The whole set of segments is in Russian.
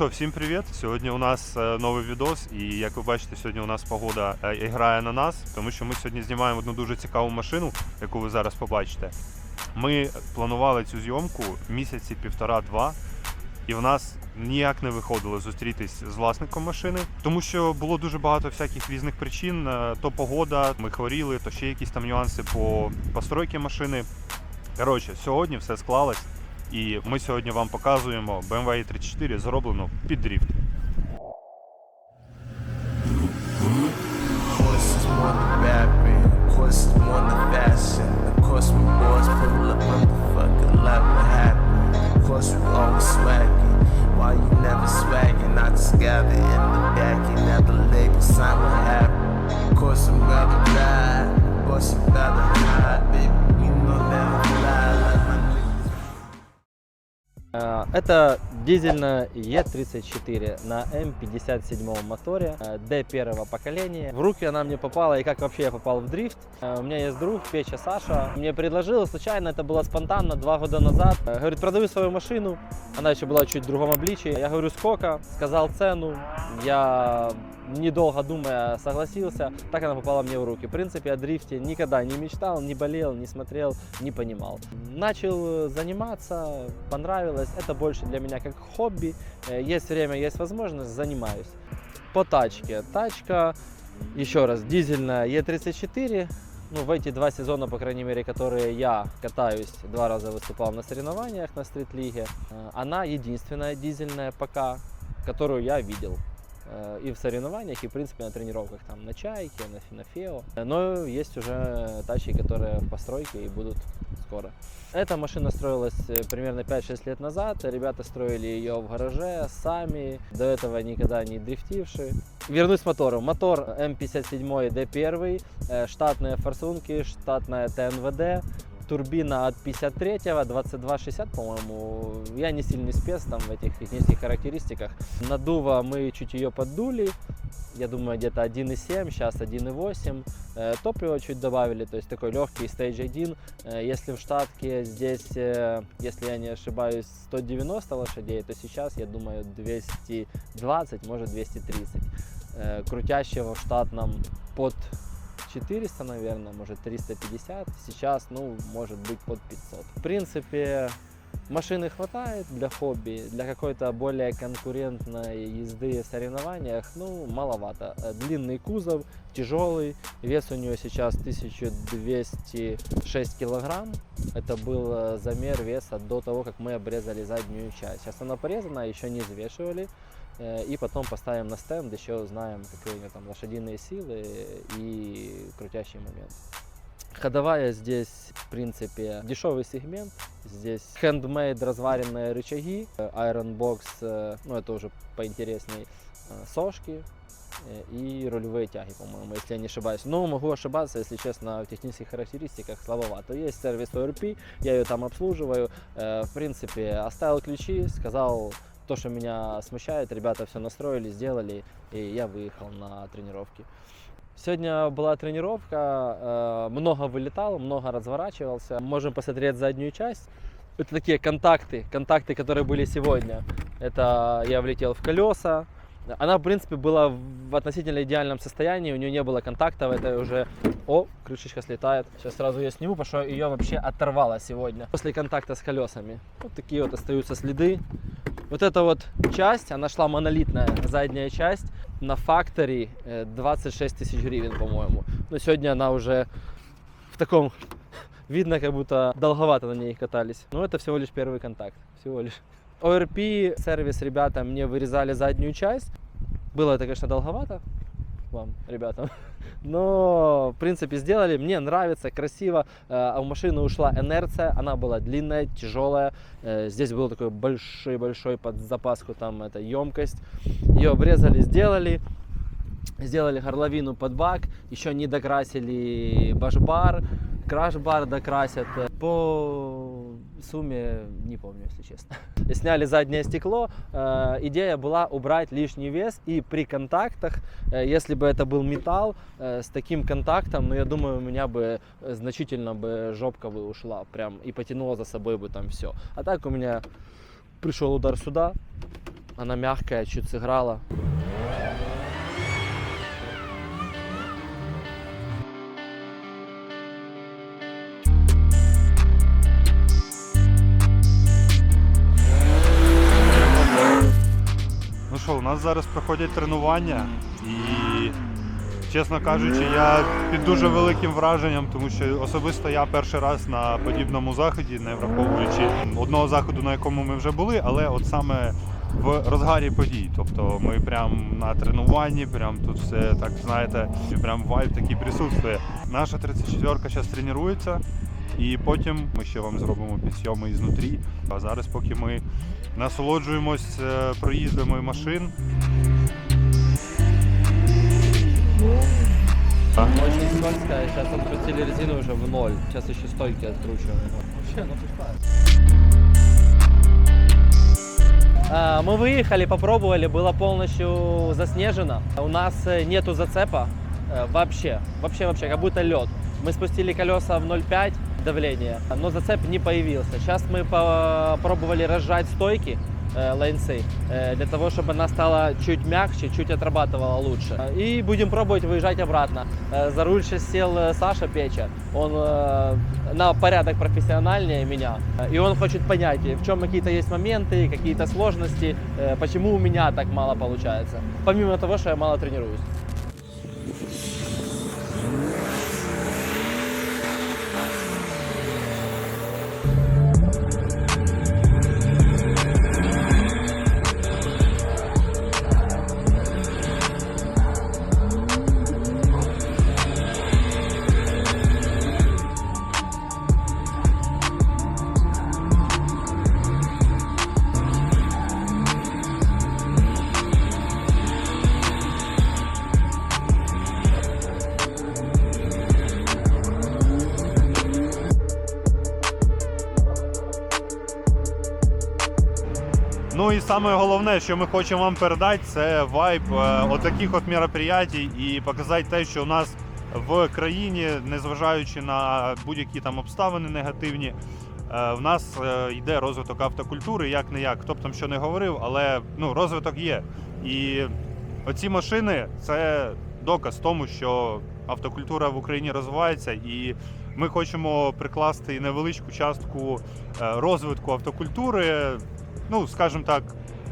що, всім привіт! Сьогодні у нас е, новий відос, і як ви бачите, сьогодні у нас погода е, грає на нас, тому що ми сьогодні знімаємо одну дуже цікаву машину, яку ви зараз побачите. Ми планували цю зйомку місяці півтора-два, і в нас ніяк не виходило зустрітись з власником машини, тому що було дуже багато всяких різних причин. Е, То погода, ми хворіли, то ще якісь там нюанси по постройці машини. Коротше, сьогодні все склалось. І ми сьогодні вам показуємо BMW e 34 зроблено під дріфт. Of course I'm rather bad, but you better hide, baby. Это дизельная Е34 на М57 моторе э, D первого поколения. В руки она мне попала и как вообще я попал в дрифт. Э, У меня есть друг, Печа Саша. Мне предложил случайно, это было спонтанно, два года назад. Э, Говорит, продаю свою машину. Она еще была чуть в другом обличии. Я говорю, сколько? Сказал цену. Я недолго думая согласился. Так она попала мне в руки. В принципе, о дрифте никогда не мечтал, не болел, не смотрел, не понимал. Начал э, заниматься, понравилось. Это больше для меня как хобби. Э, Есть время, есть возможность, занимаюсь. По тачке. Тачка, еще раз, дизельная Е34. Ну, в эти два сезона, по крайней мере, которые я катаюсь, два раза выступал на соревнованиях на стрит-лиге. Э, Она единственная дизельная пока, которую я видел и в соревнованиях, и в принципе на тренировках там на Чайке, на, Фи- на Фео. Но есть уже тачки, которые в постройке и будут скоро. Эта машина строилась э, примерно 5-6 лет назад. Ребята строили ее в гараже сами, до этого никогда не дрифтившие. Вернусь к мотору. Мотор М57 D1, э, штатные форсунки, штатная ТНВД, турбина от 53-го, 2260, по-моему. Я не сильный спец там в этих технических характеристиках. Надува мы чуть ее поддули. Я думаю, где-то 1,7, сейчас 1,8. Э, Топливо чуть добавили, то есть такой легкий Stage 1. Э, Если в штатке здесь, э, если я не ошибаюсь, 190 лошадей, то сейчас, я думаю, 220, может 230. Э, Крутящего в штатном под 400, наверное, может 350. Сейчас, ну, может быть под 500. В принципе, машины хватает для хобби, для какой-то более конкурентной езды в соревнованиях, ну, маловато. Э, Длинный кузов, тяжелый, вес у нее сейчас 1206 килограмм. Это был э, замер веса до того, как мы обрезали заднюю часть. Сейчас она порезана, еще не взвешивали. Э, И потом поставим на стенд, еще узнаем, какие у нее там лошадиные силы и крутящий момент. Ходовая здесь, в принципе, дешевый сегмент. Здесь handmade разваренные рычаги, э, Iron Box, э, ну это уже поинтересней, сошки и рулевые тяги, по-моему, если я не ошибаюсь. Но могу ошибаться, если честно, в технических характеристиках слабовато. Есть сервис ORP, я ее там обслуживаю. В принципе, оставил ключи, сказал то, что меня смущает, ребята все настроили, сделали, и я выехал на тренировки. Сегодня была тренировка, э, много вылетал, много разворачивался. Можем посмотреть заднюю часть. Это такие контакты, контакты, которые были сегодня. Это я влетел в колеса. Она, в принципе, была в относительно идеальном состоянии, у нее не было контактов, это уже... О, крышечка слетает. Сейчас сразу ее сниму, потому что ее вообще оторвало сегодня. После контакта с колесами. Вот такие вот остаются следы. Вот эта вот часть, она шла монолитная, задняя часть, на факторе э, 26 тысяч гривен, по-моему. Но сегодня она уже в таком, видно, как будто долговато на ней катались. Но это всего лишь первый контакт, всего лишь. ORP сервис ребята мне вырезали заднюю часть. Было это, конечно, долговато вам, ребятам. Но, в принципе, сделали. Мне нравится, красиво. Э, А у машины ушла инерция. Она была длинная, тяжелая. Э, Здесь был такой большой-большой под запаску там эта емкость. Ее обрезали, сделали. Сделали горловину под бак. Еще не докрасили башбар. Краш-бар докрасят. По сумме не помню, если честно. Сняли заднее стекло. Э, Идея была убрать лишний вес и при контактах, э, если бы это был металл э, с таким контактом, ну я думаю, у меня бы значительно бы жопка бы ушла прям и потянула за собой бы там все. А так у меня пришел удар сюда, Она мягкая, чуть сыграла. Нас зараз проходять тренування і, чесно кажучи, я під дуже великим враженням, тому що особисто я перший раз на подібному заході, не враховуючи одного заходу, на якому ми вже були, але от саме в розгарі подій. Тобто ми прям на тренуванні, прям тут все так знаєте, прям вайб такий присутствує. Наша 34-ка зараз тренується. І потім ми ще вам зробимо підсйоми ізнутрі. А зараз, поки ми насолоджуємось е, проїздами машин. Очень скользкая. Сейчас открутили резину уже в ноль. Сейчас еще стойки откручиваем. Вообще, ну А, Мы выехали, попробовали, было полностью заснежено. У нас э, нету зацепа э, вообще, вообще, вообще, как будто лед. Мы спустили колеса в 0,5 Давления, но зацеп не появился. Сейчас мы попробовали разжать стойки э, лейнсы э, для того, чтобы она стала чуть мягче, чуть отрабатывала лучше. И будем пробовать выезжать обратно. Э, За руль сейчас сел Саша Печа. Он на порядок профессиональнее меня. И он хочет понять, в чем какие-то есть моменты, какие-то сложности, почему у меня так мало получается. Помимо того, что я мало тренируюсь. Саме головне, що ми хочемо вам передати, це вайб отаких от мероприятій і показати те, що у нас в країні, незважаючи на будь-які там обставини негативні, в нас е, йде розвиток автокультури, як не як. Хто б там що не говорив, але ну, розвиток є. І оці машини це доказ тому, що автокультура в Україні розвивається, і ми хочемо прикласти невеличку частку е, розвитку автокультури ну, скажімо так,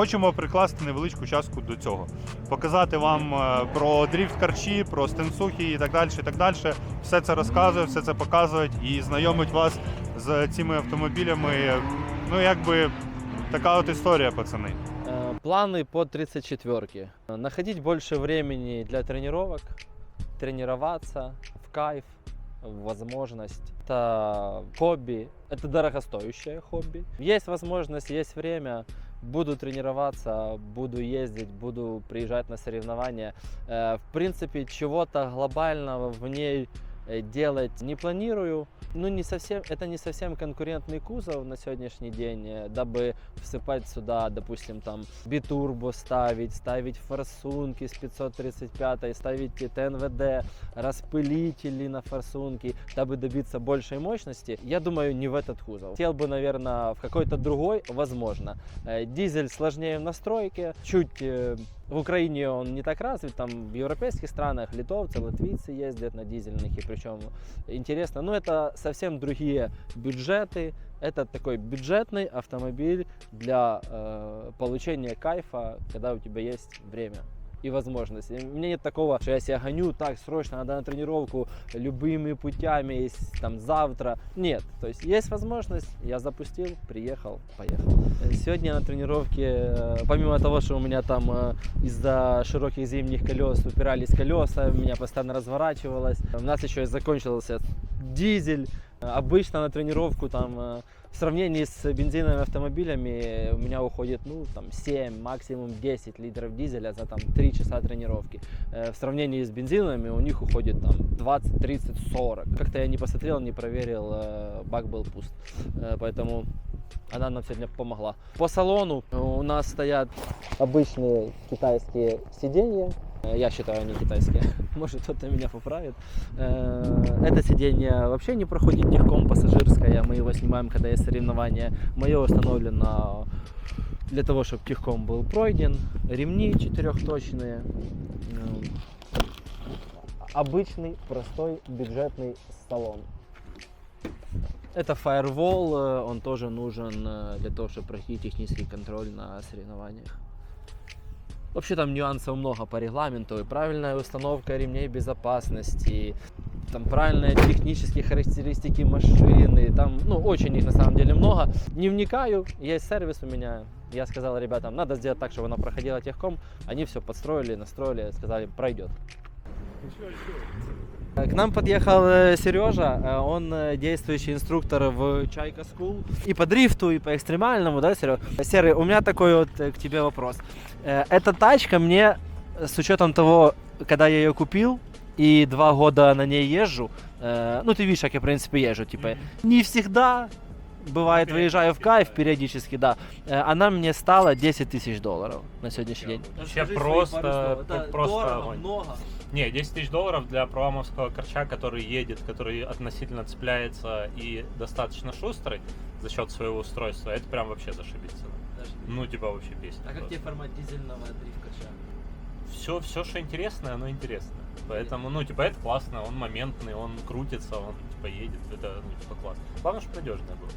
хочемо прикласти невеличку частку до цього. Показати вам е, про дріфт карчі, про стенсухи і так далі. і так далі. Все це розказує, все це показують і знайомить вас з цими автомобілями. Ну, якби така от історія, пацани. Э, Планы по 34-ке. Находить больше времени для тренировок, тренироваться в кайф, возможность. Это хобби, это дорогостоящее хобби. Есть возможность, есть время, буду тренироваться, буду ездить, буду приезжать на соревнования. Э, В принципе, чего-то глобального в ней делать не планирую. Ну, не совсем, это не совсем конкурентный кузов на сегодняшний день, э, дабы всыпать сюда, допустим, там битурбо ставить, ставить форсунки с 535, ставить ТНВД, распылители на форсунки, дабы добиться большей мощности. Я думаю, не в этот кузов. Хотел бы, наверное, в какой-то другой, возможно. Э, Дизель сложнее в настройке, чуть э, в Украине он не так развит, там в европейских странах литовцы, латвийцы ездят на дизельных, и причем интересно. Но это совсем другие бюджеты. Это такой бюджетный автомобиль для э, получения кайфа, когда у тебя есть время и возможности. У меня нет такого, что я себя гоню, так, срочно надо на тренировку любыми путями, есть, там, завтра. Нет, то есть есть возможность, я запустил, приехал, поехал. Сегодня на тренировке, э, помимо того, что у меня там э, из-за широких зимних колес упирались колеса, меня постоянно разворачивалось, у нас еще и закончился дизель. Обычно на тренировку там э, в сравнении с бензиновыми автомобилями у меня уходит ну там 7, максимум 10 литров дизеля за там 3 часа тренировки. Э, В сравнении с бензиновыми у них уходит там 20, 30, 40. Как-то я не посмотрел, не проверил, э, бак был пуст. Поэтому она нам сегодня помогла. По салону у нас стоят обычные китайские сиденья Я считаю, они китайские. Может, кто-то меня поправит. Э, Это сиденье вообще не проходит техком пассажирское. Мы его снимаем, когда есть соревнования. Мое установлено для того, чтобы техком был пройден. Ремни четырехточные. М, Обычный, простой, бюджетный салон. Это фаервол, э, он тоже нужен э, для того, чтобы пройти технический контроль на соревнованиях. Вообще там нюансов много по регламенту. И правильная установка ремней безопасности, там правильные технические характеристики машины. Там, ну, очень их на самом деле много. Не вникаю, есть сервис у меня. Я сказал ребятам, надо сделать так, чтобы она проходила техком. Они все подстроили, настроили, сказали, пройдет. Э, К нам подъехал Сережа, он э, действующий инструктор в Чайка School. И по дрифту, и по экстремальному, да, Серега? Серый, у меня такой вот э, к тебе вопрос. Э, Эта тачка мне, э, с учетом того, когда я ее купил, и два года на ней езжу, э, ну ты видишь, как я в принципе езжу, типа, не всегда, бывает, выезжаю в кайф периодически, да, Э, она мне стала 10 тысяч долларов на сегодняшний день. Вообще просто- просто огонь. много. Не, 10 тысяч долларов для проамовского корча, который едет, который относительно цепляется и достаточно шустрый за счет своего устройства, это прям вообще зашибиться. Ну, типа вообще песня. А как тебе формат дизельного дрифт-кача? Все, все, что интересное, оно интересное. Поэтому, ну, типа, это классно, он моментный, он крутится, он, типа, едет, это, ну, типа, классно. Главное, чтобы надежное было.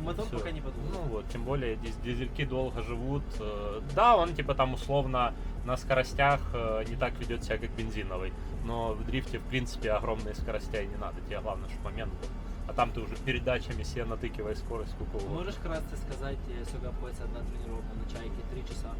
Мотор Всё. пока не подумал. Ну вот, тем более диз- дизельки долго живут. Э, Да, он типа там условно на скоростях э, не так ведет себя, как бензиновый. Но в дрифте, в принципе, огромные скоростя и не надо. Тебе главное, чтобы момент был. А там ты уже передачами себе натыкивай скорость сколько угодно. Можешь вкратце сказать, э, сколько обходится одна тренировка на чайке? Три часа?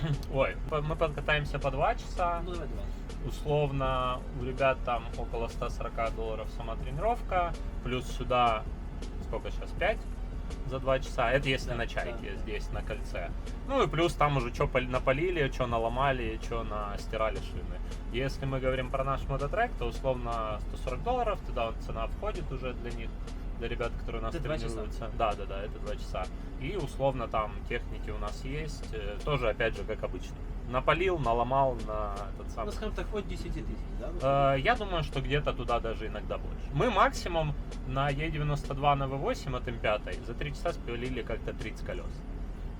Ой, по- мы подкатаемся по 2 часа. Ну, давай два. Условно у ребят там около 140 долларов сама тренировка. Плюс сюда сколько сейчас? 5 за 2 часа. Это если на чайке здесь, на кольце. Ну и плюс там уже что напалили, что наломали, что настирали шины. Если мы говорим про наш мототрек, то условно 140 долларов, туда цена входит уже для них, для ребят, которые у нас Это два тренируются. Да, да, да, это 2 часа. И условно там техники у нас есть, э, тоже опять же как обычно. Напалил, наломал на этот Ну, самый. скажем так, от 10 тысяч, да? Э, Я думаю, что где-то туда даже иногда больше. Мы максимум на Е92 на V8 от М5 за 3 часа спилили как-то 30 колес.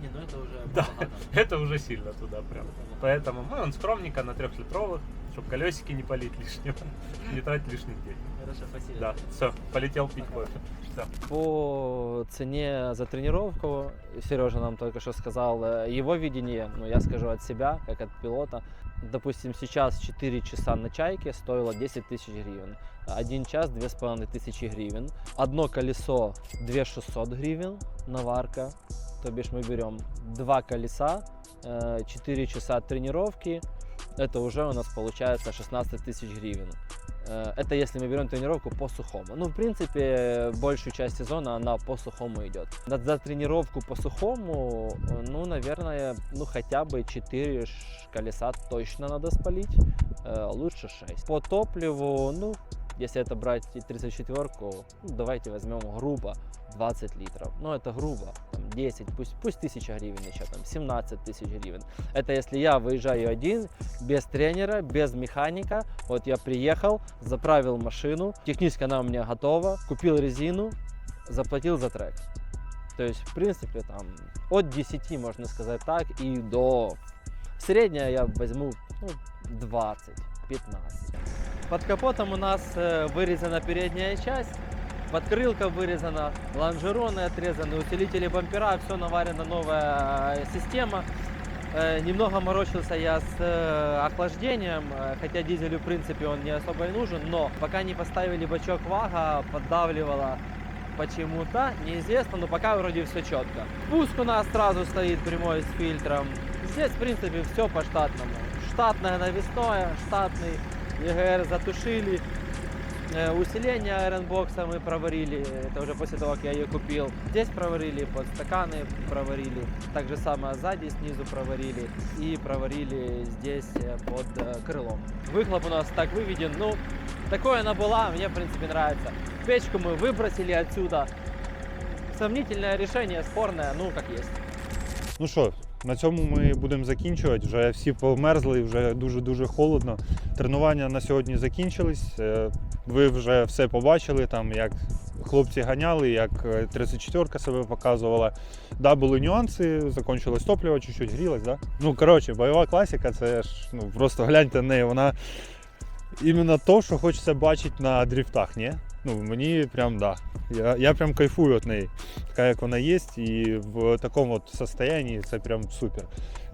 Не, ну это уже Да. Это уже сильно туда прям. Поэтому мы он скромненько на трехлитровых, чтобы колесики не полить лишнего, не тратить лишних денег. Хорошо, спасибо. Да, все, полетел пить кофе. Всё. По цене за тренировку, Сережа нам только что сказал, э, его видение, ну я скажу от себя, как от пилота. Допустим, сейчас 4 часа на чайке стоило 10 тысяч гривен. Один час 2,5 тысячи гривен. Одно колесо 2600 гривен, наварка. То бишь мы берем два колеса, 4 часа тренировки. Это уже у нас получается 16 тысяч гривен. Э, Это если мы берем тренировку по сухому. Ну, в принципе, большую часть сезона она по сухому идет. За, за тренировку по сухому, э, ну, наверное, ну хотя бы 4 ш- колеса точно надо спалить, э, лучше 6. По топливу, ну, если это брать и 34-ку, ну, давайте возьмем грубо 20 литров. Ну, это грубо, там 10, пусть, пусть 1000 гривен еще, там 17 тысяч гривен. Это если я выезжаю один, без тренера, без механика. Вот я приехал, заправил машину, технически она у меня готова, купил резину, заплатил за трек. То есть, в принципе, там от 10, можно сказать так, и до среднее я возьму ну, 20, 15. Под капотом у нас э, вырезана передняя часть, подкрылка вырезана, лонжероны отрезаны, усилители бампера, все наварена новая э, система. Э, Немного морочился я с охлаждением, хотя дизелю в принципе он не особо и нужен, но пока не поставили бачок вага, поддавливало почему-то, неизвестно, но пока вроде все четко. Пуск у нас сразу стоит прямой с фильтром. Здесь в принципе все по штатному. Штатное навесное, штатный ЕГР затушили. Усиление айронбокса мы проварили, это уже после того, как я ее купил. Здесь проварили, под стаканы проварили. Так же самое сзади, снизу проварили. И проварили здесь под крылом. Выхлоп у нас так выведен, ну, такое она была, мне в принципе нравится. Печку мы выбросили отсюда. Сомнительное решение, спорное, ну, как есть. Ну що, на цьому ми будемо закінчувати. Вже всі померзли, вже дуже-дуже холодно. Тренування на сьогодні закінчились. Е, Ви вже все побачили, там, як хлопці ганяли, як е, 34-ка себе показувала. Да, були нюанси, закінчилось топливо, чуть-чуть грілось, да? Ну, коротше, бойова класика, це ж ну, просто гляньте на неї, вона іменно то, що хочеться бачити на дріфтах, ні? Ну, мені прям да. Я, я прям кайфую від неї, така як вона є, і в такому от состоянні це прям супер.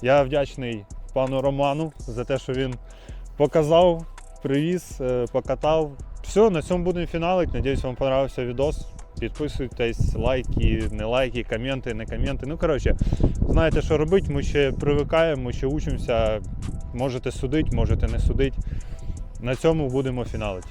Я вдячний пану Роману за те, що він показав, привіз, е, покатав. Все, на цьому будемо фіналити. Надіюсь, вам понравився відос. Підписуйтесь, лайки, не лайки, коменти, не коменти. Ну, коротше, знаєте, що робити. Ми ще привикаємо, ми ще учимося. Можете судити, можете не судити. На цьому будемо фіналити.